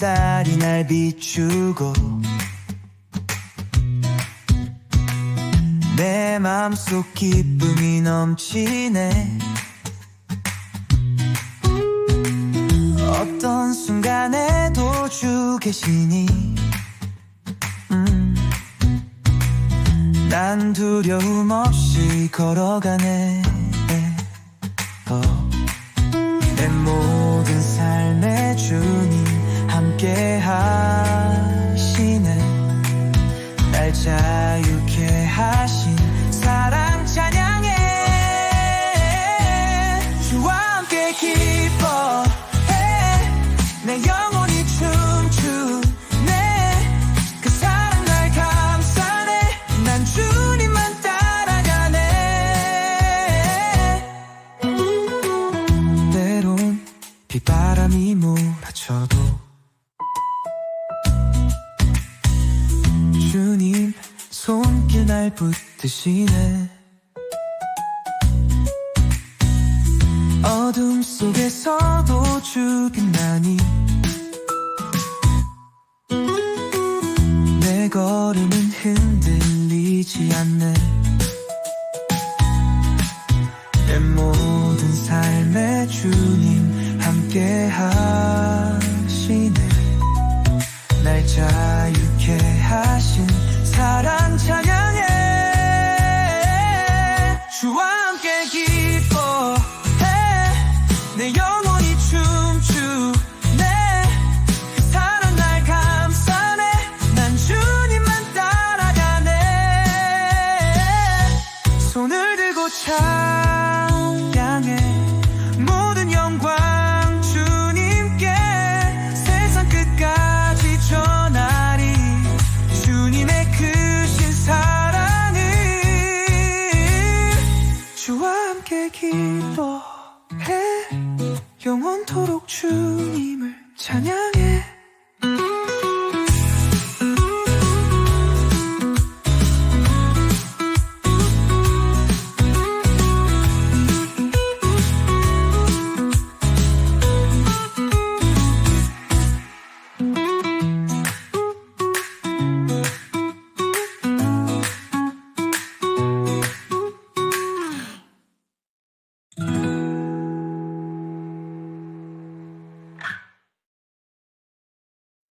햇살이 날 비추고 내 맘속 기쁨이 넘치네. 어떤 순간에도 주 계시니? 음, 난 두려움 없이 걸어가네 함께 하시네 날 자유케 하신 사랑 찬양해 주와 함께 기뻐해. 내 영혼이 춤추네. 그 사랑 날 감싸네. 난 주님만 따라가네. 때론 비바람이 몰아쳐도 날 붙드시네. 어둠 속에서도 주 빛나니. 내 걸음은 흔들리지 않네 함께 기뻐해. 영원토록 주님을 찬양